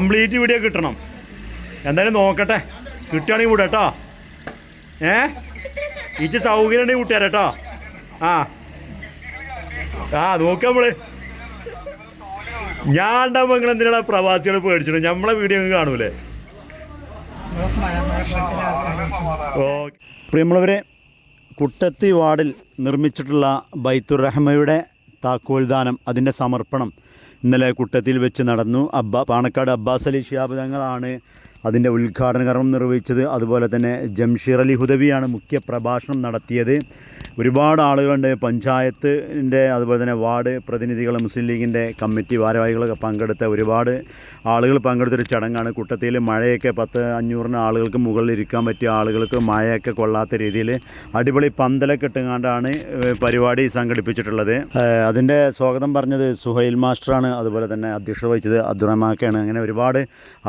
Complete video കിട്ടണം. എന്തായാലും നോക്കട്ടെ. കിട്ടുകയാണെങ്കിൽ കൂടെ കേട്ടോ ഏ? ഇച്ച് സൗകര്യം ഉണ്ടെങ്കിൽ വിട്ടുതരാം കേട്ടോ ആ. ആ നോക്കാം നമ്മൾ. ഞാൻ ഉണ്ടാകുമ്പോൾ നിങ്ങൾ എന്തിനാണ് പ്രവാസികൾ പേടിച്ചിട്ട് നമ്മളെ വീഡിയോ കാണൂലേ? പ്രിയമുള്ളവരെ കുട്ടത്തി വാർഡിൽ നിർമ്മിച്ചിട്ടുള്ള ബൈത്തുർ റഹ്മയുടെ താക്കോൽദാനം അതിന്റെ സമർപ്പണം. ഇന്നലെ കുട്ടത്തിൽ വെച്ച് നടന്നു. അബ്ബ പാണക്കാട് അബ്ബാസ് അലി ഷിയാബ് തങ്ങളാണ് അതിന്റെ ഉദ്ഘാടന കർമ്മം നിർവഹിച്ചത് അതുപോലെ തന്നെ ജംഷീർ അലി ഹുദവിയാണ് മുഖ്യ പ്രഭാഷണം നടത്തിയത്. ഒരുപാട് ആളുകളുണ്ട് പഞ്ചായത്തിന്റെ അതുപോലെ തന്നെ വാർഡ് പ്രതിനിധികൾ മുസ്ലിം ലീഗിന്റെ കമ്മിറ്റി ഭാരവാഹികളൊക്കെ പങ്കെടുത്ത ഒരുപാട് ആളുകൾ പങ്കെടുത്തൊരു ചടങ്ങാണ്. കുട്ടത്തിയിൽ മഴയൊക്കെ പത്ത് അഞ്ഞൂറിന് ആളുകൾക്ക് മുകളിൽ ഇരിക്കാൻ പറ്റിയ ആളുകൾക്ക് മഴയൊക്കെ കൊള്ളാത്ത രീതിയിൽ അടിപൊളി പന്തലൊക്കെ ഇട്ടുകൊണ്ടാണ് പരിപാടി സംഘടിപ്പിച്ചിട്ടുള്ളത്. അതിന്റെ സ്വാഗതം പറഞ്ഞത് സുഹൈൽ മാസ്റ്ററാണ്. അതുപോലെ തന്നെ അധ്യക്ഷത വഹിച്ചത് അബ്ദുറഹ്മാക്കാണ് അങ്ങനെ ഒരുപാട്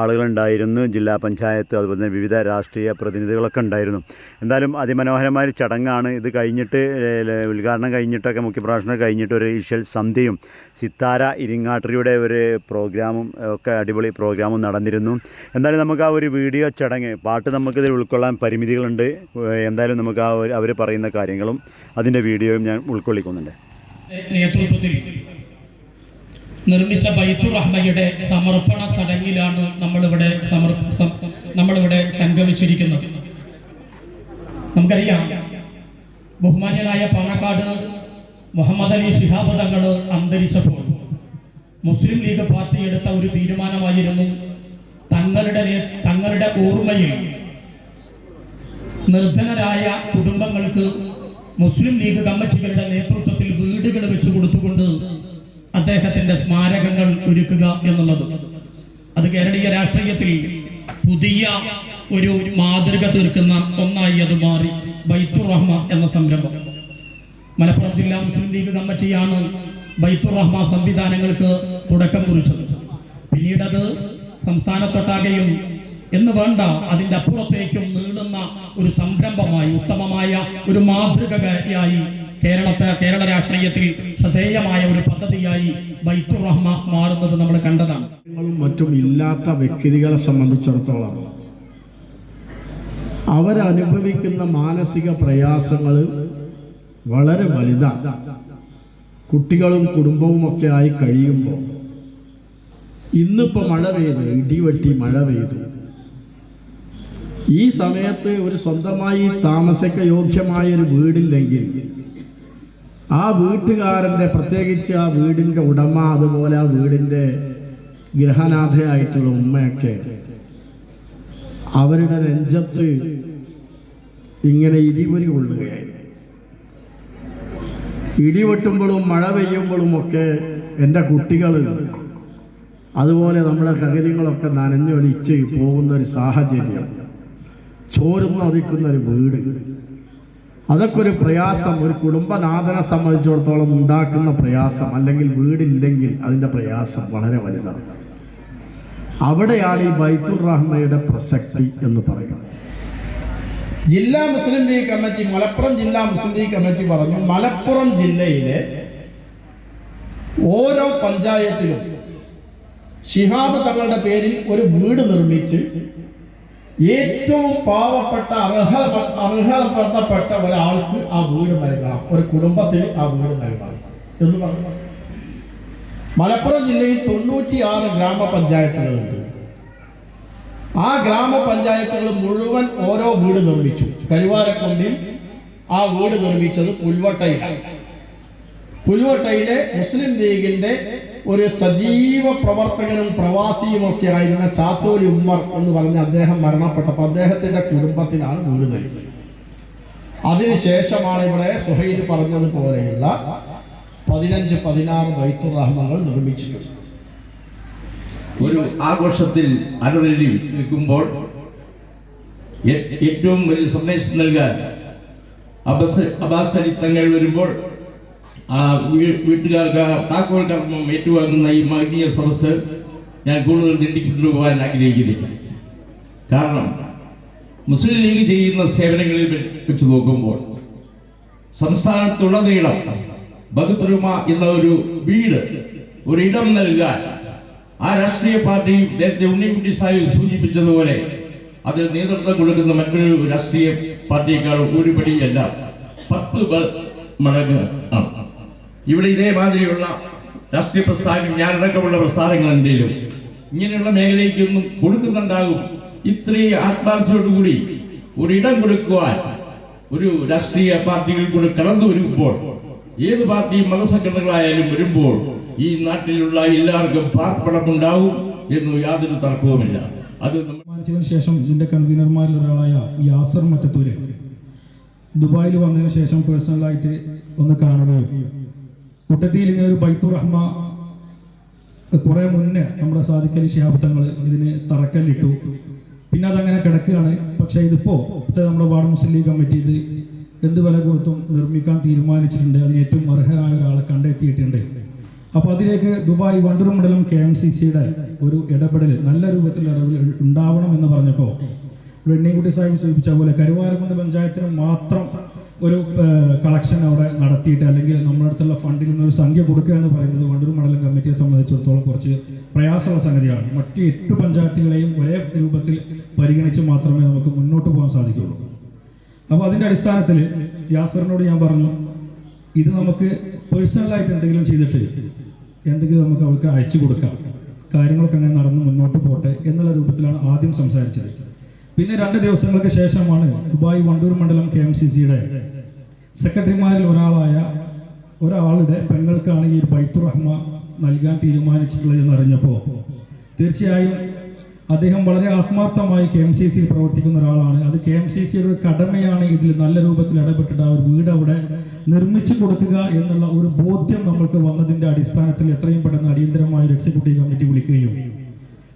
ആളുകളുണ്ടായിരുന്നു ജില്ലാ പഞ്ചായത്ത് അതുപോലെ തന്നെ വിവിധ രാഷ്ട്രീയ പ്രതിനിധികളൊക്കെ ഉണ്ടായിരുന്നു. എന്തായാലും അതിമനോഹരമായ ചടങ്ങാണ്. ഇത് കഴിഞ്ഞിട്ട് ഉദ്ഘാടനം കഴിഞ്ഞിട്ടൊക്കെ മുഖ്യപ്രഭാഷണം കഴിഞ്ഞിട്ട് ഒരു ഈശ്വൽ സന്ധ്യയും സിത്താര ഇരിങ്ങാട്ടറിയുടെ ഒരു പ്രോഗ്രാമും ഒക്കെ അടിപൊളി പ്രോഗ്രാമും നടന്നിരുന്നു. എന്തായാലും നമുക്ക് ആ ഒരു വീഡിയോ ചടങ്ങ് പാട്ട് നമുക്കിതിൽ ഉൾക്കൊള്ളാൻ പരിമിതികളുണ്ട്. എന്തായാലും നമുക്ക് ആ അവർ പറയുന്ന കാര്യങ്ങളും അതിന്റെ വീഡിയോയും ഞാൻ ഉൾക്കൊള്ളിക്കുന്നുണ്ട്. നേതൃത്വത്തിൽ നിർമ്മിച്ച ബൈത്തുർ റഹ്മയുടെ സമർപ്പണ ചടങ്ങിലാണ് നമ്മളിവിടെ സമർ സം- നമ്മളിവിടെ സംഗമിച്ചിരിക്കുന്നത്. നമുക്കറിയാം ബഹുമാന്യനായ പാണക്കാട് മുഹമ്മദ് അലി ഷിഹാബ് തങ്ങൾ അന്തരിച്ചപ്പോൾ മുസ്ലിം ലീഗ് പാർട്ടി എടുത്ത ഒരു തീരുമാനമായിരുന്നു തങ്ങളുടെ തങ്ങളുടെ ഓർമ്മയിൽ നിർധനരായ കുടുംബങ്ങൾക്ക് മുസ്ലിം ലീഗ് കമ്മിറ്റികളുടെ നേതൃത്വത്തിൽ വീടുകൾ വെച്ചു അദ്ദേഹത്തിന്റെ സ്മാരകങ്ങൾ ഒരുക്കുക എന്നുള്ളത്. അത് കേരളീയ രാഷ്ട്രീയത്തിൽ പുതിയ ഒരു മാതൃക തീർക്കുന്ന ഒന്നായി അത് മാറി. ബൈത്തുർ റഹ്മ എന്ന സംരംഭം. മലപ്പുറം ജില്ലാ മുസ്ലിം ലീഗ് കമ്മിറ്റിയാണ് ബൈത്തുർ റഹ്മ സംവിധാനങ്ങൾക്ക് തുടക്കം കുറിച്ചത്. പിന്നീട് അത് സംസ്ഥാനത്തൊട്ടാകെയും എന്ന് വേണ്ട അതിന്റെ അപ്പുറത്തേക്കും നീളുന്ന ഒരു സംരംഭമായി ഉത്തമമായ ഒരു മാതൃകയായി കേരളത്തെ കേരള രാഷ്ട്രീയത്തിൽ ശ്രദ്ധേയമായ ഒരു പദ്ധതിയായി ബൈത്തുർ റഹ്മ മാറുന്നത് നമ്മൾ കണ്ടതാണ്. മറ്റും ഇല്ലാത്ത വ്യക്തികളെ സംബന്ധിച്ചിടത്തോളം അവരനുഭവിക്കുന്ന മാനസിക പ്രയാസങ്ങൾ വളരെ വലുതാണ്. കുട്ടികളും കുടുംബവും ഒക്കെ ആയി കഴിയുമ്പോൾ ഇന്നിപ്പോൾ മഴ പെയ്തു ഇടിവെട്ടി മഴ പെയ്തു. ഈ സമയത്ത് ഒരു സ്വന്തമായി താമസിക്ക യോഗ്യമായ ഒരു വീടില്ലെങ്കിൽ ആ വീട്ടുകാരന്റെ പ്രത്യേകിച്ച് ആ വീടിന്റെ ഉടമ അതുപോലെ ആ വീടിന്റെ ഗ്രഹനാഥയായിട്ടുള്ള ഉമ്മയൊക്കെ അവരുടെ നെഞ്ചത്ത് ഇങ്ങനെ ഇടിവരി കൊള്ളുകയായിരുന്നു. ഇടിവെട്ടുമ്പോഴും മഴ പെയ്യുമ്പോഴും ഒക്കെ എന്റെ കുട്ടികൾ അതുപോലെ നമ്മുടെ കകര്യങ്ങളൊക്കെ നനഞ്ഞൊലിച്ച് പോകുന്ന ഒരു സാഹചര്യം ചോരുന്നൊലിക്കുന്ന ഒരു വീട്. അതൊക്കെ ഒരു പ്രയാസം ഒരു കുടുംബനാഥനെ സംബന്ധിച്ചിടത്തോളം ഉണ്ടാക്കുന്ന പ്രയാസം അല്ലെങ്കിൽ വീടില്ലെങ്കിൽ അതിന്റെ പ്രയാസം വളരെ വലുതാണ്. അവിടെയാണ് ഈ ബൈത്തുർ റഹ്മയുടെ പ്രസക്തി എന്ന് പറയുന്നത്. ജില്ലാ മുസ്ലിം ലീഗ് കമ്മിറ്റി മലപ്പുറം ജില്ലാ മുസ്ലിം ലീഗ് കമ്മിറ്റി പറഞ്ഞു മലപ്പുറം ജില്ലയിലെ ഓരോ പഞ്ചായത്തിലും ഷിഹാബ് തങ്ങളുടെ പേരിൽ ഒരു വീട് നിർമ്മിച്ച് ഏറ്റവും പാവപ്പെട്ട അർഹ അർഹതപ്പെട്ട ഒരാൾക്ക് ആ വീട് നൽകണം. ഒരു കുടുംബത്തിന് ആ വീട് നൽകണം എന്ന് പറഞ്ഞു. മലപ്പുറം ജില്ലയിൽ തൊണ്ണൂറ്റിയാറ് ഗ്രാമപഞ്ചായത്തുകളുണ്ട്. ആ ഗ്രാമപഞ്ചായത്തുകൾ മുഴുവൻ ഓരോ വീട് നിർമ്മിച്ചു. കരുവാരക്കൊണ്ടിൽ ആ വീട് നിർമ്മിച്ചത് പുൽവട്ടയിലാണ്. പുൽവട്ടയിലെ മുസ്ലിം ലീഗിന്റെ ഒരു സജീവ പ്രവർത്തകനും പ്രവാസിയും ഒക്കെ ആയിരുന്ന ചാത്തോലി ഉമ്മർ എന്ന് പറഞ്ഞ അദ്ദേഹം മരണപ്പെട്ടപ്പോൾ അദ്ദേഹത്തിന്റെ കുടുംബത്തിനാണ് വീട് നൽകുന്നത് അതിനുശേഷമാണ് ഇവിടെ സുഹൈൽ പറഞ്ഞതുപോലെയുള്ള പതിനഞ്ച് പതിനാറ് ബൈത്തുർ റഹ്മങ്ങൾ നിർമ്മിച്ചിട്ടുണ്ട് ഒരു ആഘോഷത്തിൽ അരവരി നിൽക്കുമ്പോൾ ഏറ്റവും വലിയ സന്ദേശം നൽകാൻ അബസ് അബാസ് തങ്ങൾ വരുമ്പോൾ ആ വീട്ടുകാർക്ക് താക്കോൽ കർമ്മം ഏറ്റുവാങ്ങുന്ന ഈ മഹനീയ സദസ് ഞാൻ കൂടുതൽ നീട്ടിക്കൊണ്ടു പോകാൻ ആഗ്രഹിക്കുന്നില്ല. കാരണം മുസ്ലിം ലീഗ് ചെയ്യുന്ന സേവനങ്ങളിൽ വെച്ച് നോക്കുമ്പോൾ സംസ്ഥാനത്തുടനീളം ബഹുത്തരുമ എന്ന ഒരു വീട് ഒരു ഇടം നൽകാൻ ആ രാഷ്ട്രീയ പാർട്ടിയും നേരത്തെ ഉണ്ണിക്കുട്ടി സാഹിബ് സൂചിപ്പിച്ചതുപോലെ അതിൽ നേതൃത്വം കൊടുക്കുന്ന മറ്റൊരു രാഷ്ട്രീയ പാർട്ടിയേക്കാൾ ഒരുപടിയല്ല പത്ത് മടങ്ങ് ആണ്. ഇവിടെ ഇതേമാതിരിയുള്ള രാഷ്ട്രീയ പ്രസ്ഥാനം ഞാനടക്കമുള്ള പ്രസ്ഥാനങ്ങൾ എന്തെങ്കിലും ഇങ്ങനെയുള്ള മേഖലയ്ക്കൊന്നും കൊടുക്കുന്നുണ്ടാകും. ഇത്രയും ആത്മാർത്ഥയോടുകൂടി ഒരിടം കൊടുക്കുവാൻ ഒരു രാഷ്ട്രീയ പാർട്ടികൾ കൂടെ കടന്നു വരുമ്പോൾ ഏത് പാർട്ടി മതസംഘടനകളായാലും വരുമ്പോൾ ഈ നാട്ടിലുള്ള എല്ലാവർക്കും പാർപ്പണമുണ്ടാവും എന്ന് യാതൊരു തർക്കവുമില്ല. അത് തീരുമാനിച്ചതിന് ശേഷം ഇതിന്റെ കൺവീനർമാരിൽ ഒരാളായ യാസർ മറ്റത്തൂര് ദുബായിൽ വന്നതിന് ശേഷം പേഴ്സണലായിട്ട് ഒന്ന് കാണുകയും കുട്ടത്തിയിൽ ഇങ്ങനെ ഒരു ബൈത്തുർ റഹ്മ കുറെ മുന്നേ നമ്മുടെ സാധിക്കലി ശിഹാബ്ദങ്ങൾ ഇതിന് തറക്കല്ലിട്ടു. പിന്നെ അതങ്ങനെ കിടക്കുകയാണ്. പക്ഷേ ഇതിപ്പോൾ ഇപ്പോഴത്തെ നമ്മുടെ വാർഡ് മുസ്ലിം ലീഗ് കമ്മിറ്റി ഇത് എന്ത് വില കൊടുത്തും നിർമ്മിക്കാൻ തീരുമാനിച്ചിട്ടുണ്ട്. അതിന് ഏറ്റവും അർഹരായ ഒരാളെ കണ്ടെത്തിയിട്ടുണ്ട്. അപ്പോൾ അതിലേക്ക് ദുബായ് വണ്ടൂർ മണ്ഡലം കെ എം സി സിയുടെ ഒരു ഇടപെടൽ നല്ല രൂപത്തിൽ ഉണ്ടാവണം എന്ന് പറഞ്ഞപ്പോൾ വെണ്ണിക്കുട്ടി സാഹിബ് സൂചിപ്പിച്ച പോലെ കരുവാരക്കുണ്ട് പഞ്ചായത്തിന് മാത്രം ഒരു കളക്ഷൻ അവിടെ നടത്തിയിട്ട് അല്ലെങ്കിൽ നമ്മുടെ അടുത്തുള്ള ഫണ്ടിൽ നിന്ന് ഒരു സംഖ്യ കൊടുക്കുക എന്ന് പറയുന്നത് വണ്ടൂർ മണ്ഡലം കമ്മിറ്റിയെ സംബന്ധിച്ചിടത്തോളം കുറച്ച് പ്രയാസമുള്ള സംഗതിയാണ് മറ്റ് എട്ട് പഞ്ചായത്തുകളെയും ഒരേ രൂപത്തിൽ പരിഗണിച്ച് മാത്രമേ നമുക്ക് മുന്നോട്ട് പോകാൻ സാധിക്കുകയുള്ളൂ. അപ്പോൾ അതിന്റെ അടിസ്ഥാനത്തിൽ യാസറിനോട് ഞാൻ പറഞ്ഞു ഇത് നമുക്ക് പേഴ്സണലായിട്ട് എന്തെങ്കിലും ചെയ്തിട്ട് എന്തെങ്കിലും നമുക്ക് അവൾക്ക് അയച്ചു കൊടുക്കാം കാര്യങ്ങളൊക്കെ അങ്ങനെ നടന്ന് മുന്നോട്ട് പോട്ടെ എന്നുള്ള രൂപത്തിലാണ് ആദ്യം സംസാരിച്ചത്. പിന്നെ രണ്ട് ദിവസങ്ങൾക്ക് ശേഷമാണ് ദുബായ് വണ്ടൂർ മണ്ഡലം കെ എം സി സിയുടെ സെക്രട്ടറിമാരിൽ ഒരാളായ ഒരാളുടെ പെങ്ങൾക്കാണ് ഈ ബൈത്തുർ റഹ്മ നൽകാൻ തീരുമാനിച്ചിട്ടുള്ളത് എന്നറിഞ്ഞപ്പോൾ തീർച്ചയായും അദ്ദേഹം വളരെ ആത്മാർത്ഥമായി കെ എം സി സിയിൽ പ്രവർത്തിക്കുന്ന ഒരാളാണ്. അത് കെ എം സി സിയുടെ ഒരു കടമയാണ്. ഇതിൽ നല്ല രൂപത്തിൽ ഇടപെട്ടിട്ട് ആ ഒരു വീട് അവിടെ നിർമ്മിച്ചു കൊടുക്കുക എന്നുള്ള ഒരു ബോധ്യം നമ്മൾക്ക് വന്നതിന്റെ അടിസ്ഥാനത്തിൽ എത്രയും പെട്ടെന്ന് അടിയന്തരമായ ഒരു എക്സിക്യൂട്ടീവ് കമ്മിറ്റി വിളിക്കുകയും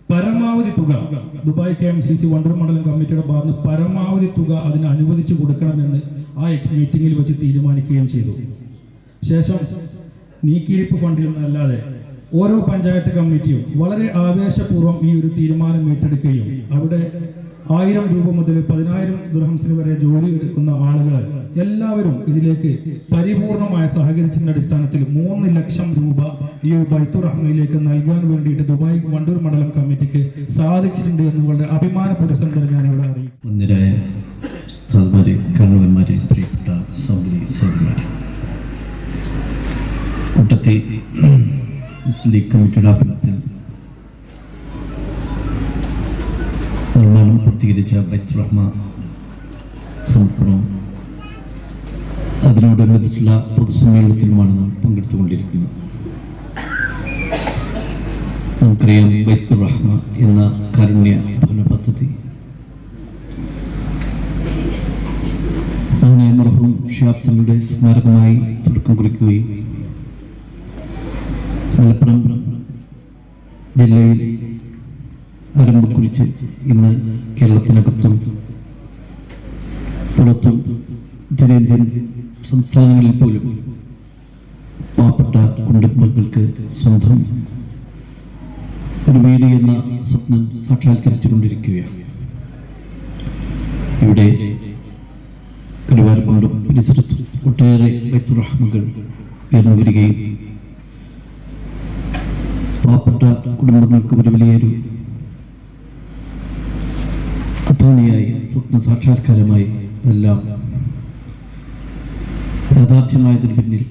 പരമാവധി തുക Dubai K M C C Vandoor മണ്ഡലം കമ്മിറ്റിയുടെ ഭാഗത്ത് പരമാവധി തുക അതിന് അനുവദിച്ചു കൊടുക്കണമെന്ന് ആ മീറ്റിംഗിൽ വെച്ച് തീരുമാനിക്കുകയും ചെയ്തു. ശേഷം നീക്കിയിരിപ്പ് ഫണ്ടിൽ നിന്നല്ലാതെ ഓരോ പഞ്ചായത്ത് കമ്മിറ്റിയും വളരെ ആവേശപൂർവം ഈ ഒരു തീരുമാനം ഏറ്റെടുക്കുകയും അവിടെ ആയിരം രൂപ മുതൽ പതിനായിരം ദുർഹംസിന് വരെ ജോലി എടുക്കുന്ന ആളുകൾ എല്ലാവരും ഇതിലേക്ക് പരിപൂർണമായ സഹകരിച്ചതിന്റെ അടിസ്ഥാനത്തിൽ മൂന്ന് ലക്ഷം രൂപ ഈ ഒരു ബൈത്തു റഹ്മയിലേക്ക് നൽകാൻ വേണ്ടിയിട്ട് ദുബായ് വണ്ടൂർ മണ്ഡലം കമ്മിറ്റിക്ക് സാധിച്ചിട്ടുണ്ട് എന്ന് വളരെ അഭിമാന പുരസ്സരം ഞാൻ ഇവിടെ അറിയിക്കും അതിനോടനുബന്ധിച്ചുള്ള പൊതുസമ്മേളനത്തിലുമാണ് നാം പങ്കെടുത്തുകൊണ്ടിരിക്കുന്നത്. നമുക്കറിയാം ബൈത്തുർ റഹ്മ എന്ന കാരുണ്യ ഭവന പദ്ധതി അങ്ങനെ മർഹൂം ഷിഹാബ് തങ്ങളുടെ സ്മാരകമായി തുടക്കം കുറിക്കുകയും മലപ്പുറം ജില്ലയിൽ ആരംഭം കുറിച്ച് ഇന്ന് കേരളത്തിനകത്തും പുറത്തും ഉത്തരേന്ത്യൻ സംസ്ഥാനങ്ങളിൽ പോലും പാവപ്പെട്ട കുടുംബങ്ങൾക്ക് സ്വന്തം ഒരു വീട് എന്ന സ്വപ്നം സാക്ഷാത്കരിച്ചു കൊണ്ടിരിക്കുകയാണ് ഇവിടെ കരുവാരപ്പാടും ഒട്ടേറെ ബൈത്തുറഹ്മകൾ ഉയർന്നു വരികയും പാവപ്പെട്ട കുടുംബങ്ങൾക്ക് ഒരു വലിയൊരു അത്തോണിയായി സ്വപ്ന സാക്ഷാത്കാരമായി എല്ലാം യാഥാർത്ഥ്യമായതിന് പിന്നിൽ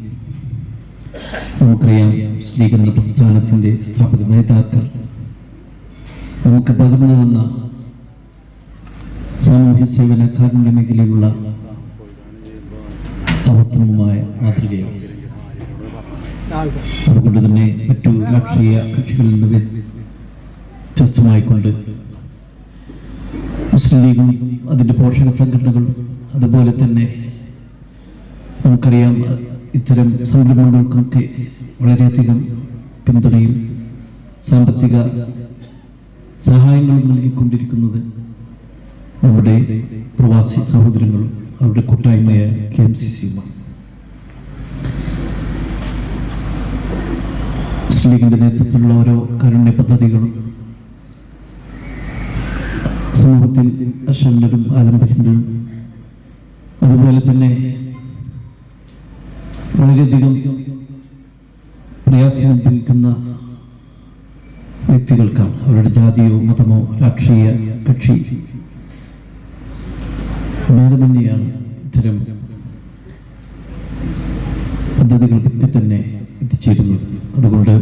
നമുക്കറിയാം സ്ത്രീകരണ പ്രസ്ഥാനത്തിന്റെ സ്ഥാപക നേതാക്കൾ നമുക്ക് പകർന്നു തന്ന സാമൂഹ്യ സേവന കാരുണ്യ മേഖലയിലുള്ള അവർത്തമമായ മാതൃകയാണ്. അതുകൊണ്ട് തന്നെ മറ്റു രാഷ്ട്രീയ കക്ഷികളിൽ നിന്ന് വ്യത്യസ്തമായിക്കൊണ്ട് മുസ്ലിം ലീഗും അതിന്റെ പോഷക സംഘടനകളും അതുപോലെ തന്നെ നമുക്കറിയാം ഇത്തരം സംരംഭങ്ങൾക്കൊക്കെ വളരെയധികം പിന്തുണയും സാമ്പത്തിക സഹായങ്ങളും നൽകിക്കൊണ്ടിരിക്കുന്നത് നമ്മുടെ പ്രവാസി സഹോദരങ്ങളും അവരുടെ കൂട്ടായ്മയായ കെ എം സി സിയുമാണ്. മുസ്ലിം നേതൃത്വത്തിലുള്ള ഓരോ കാരുണ്യ പദ്ധതികളും സമൂഹത്തിൽ അശന്നരും ആലംബഹീനരും അതുപോലെ തന്നെ വളരെയധികം പ്രയാസം അനുഭവിക്കുന്ന വ്യക്തികൾക്കാം അവരുടെ ജാതിയോ മതമോ രാഷ്ട്രീയ കക്ഷി? തന്നെയാണ് ഇത്തരം പദ്ധതികൾ പറ്റി തന്നെ എത്തിച്ചേരുന്നത്. അതുകൊണ്ട്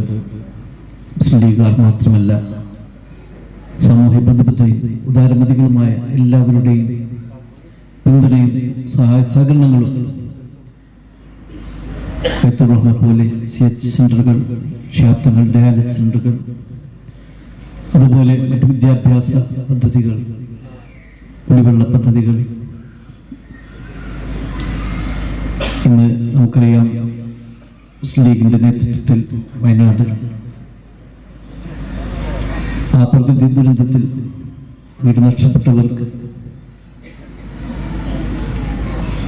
മുസ്ലിം മാത്രമല്ല സാമൂഹ്യ ബന്ധപ്പെട്ട ഉദാരമതികളുമായ എല്ലാവരുടെയും പിന്തുണയും സഹായ സഹകരണങ്ങളും പോലെ സി എച്ച് സെന്ററുകൾ ക്ഷാപ്തങ്ങൾ ഡയാലിസ് സെന്ററുകൾ അതുപോലെ മറ്റ് വിദ്യാഭ്യാസ പദ്ധതികൾ കുടിവെള്ള പദ്ധതികൾ. ഇന്ന് നമുക്കറിയാം മുസ്ലിം ലീഗിന്റെ നേതൃത്വത്തിൽ വയനാട്. ആ പ്രകൃതി ദുരന്തത്തിൽ വീട് നഷ്ടപ്പെട്ടവർക്ക്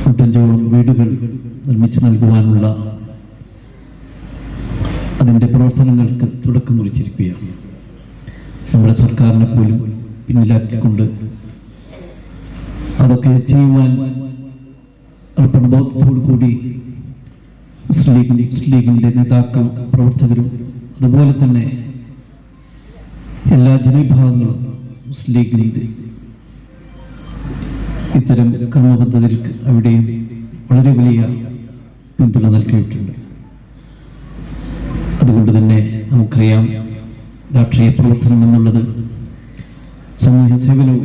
നൂറ്റഞ്ചോളം വീടുകൾ നിർമ്മിച്ചു നൽകുവാനുള്ള അതിന്റെ പ്രവർത്തനങ്ങൾക്ക് തുടക്കം കുറിച്ചിരിക്കുകയാണ്. നമ്മുടെ സർക്കാരിനെ പോലും പിന്നിലാക്കിക്കൊണ്ട് അതൊക്കെ ചെയ്യുവാൻ അർപ്പണബോധത്തോടു കൂടി മുസ്ലിം ലീഗിന്റെ മുസ്ലിം ലീഗിന്റെ നേതാക്കളും പ്രവർത്തകരും അതുപോലെ തന്നെ എല്ലാ ജനവിഭാഗങ്ങളും മുസ്ലിം ലീഗിന്റെ ഇത്തരം കർമ്മബദ്ധതകൾക്ക് അവിടെയും വളരെ വലിയ പിന്തുണ നൽകിയിട്ടുണ്ട്. അതുകൊണ്ട് തന്നെ നമുക്കറിയാം രാഷ്ട്രീയ പ്രവർത്തനം എന്നുള്ളത് സമൂഹ സേവനവും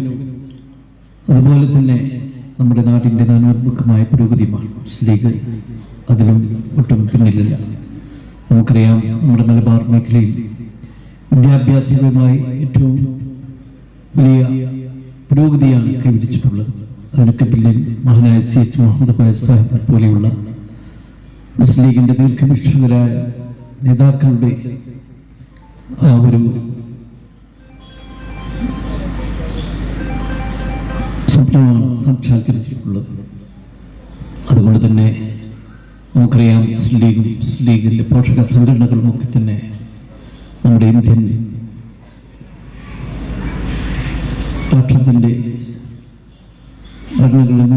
അതുപോലെ തന്നെ നമ്മുടെ നാടിന്റെ നാനോർമുഖമായ പുരോഗതിയുമാണ്. മുസ്ലിം ലീഗ് അതിലും ഒട്ടും പിന്നിലില്ല. നമുക്കറിയാം നമ്മുടെ മലബാർ മേഖലയിൽ വിദ്യാഭ്യാസപരമായി ഏറ്റവും വലിയ പുരോഗതിയാണ് കൈവരിച്ചിട്ടുള്ളത്. അതിനൊക്കെ പിന്നിൽ മഹാനായ സി എച്ച് മുഹമ്മദ് കോയ സാഹിബ് പോലെയുള്ള മുസ്ലിം ലീഗിന്റെ ദീർഘവീക്ഷകരായ നേതാക്കളുടെ ഒരു സ്വപ്നമാണ് സാക്ഷാത്കരിച്ചിട്ടുള്ളത് അതുകൊണ്ട് തന്നെ നമുക്കറിയാം മുസ്ലിം ലീഗും പോഷക സംഘടനകളും ഒക്കെ തന്നെ നമ്മുടെ ഇന്ത്യൻ രാഷ്ട്രത്തിന്റെ ഭരണഘടന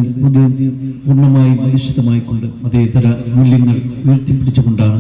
പൂർണമായും അധിഷ്ഠിതമായിക്കൊണ്ട് മതേതര മൂല്യങ്ങൾ ഉയർത്തിപ്പിടിച്ചുകൊണ്ടാണ്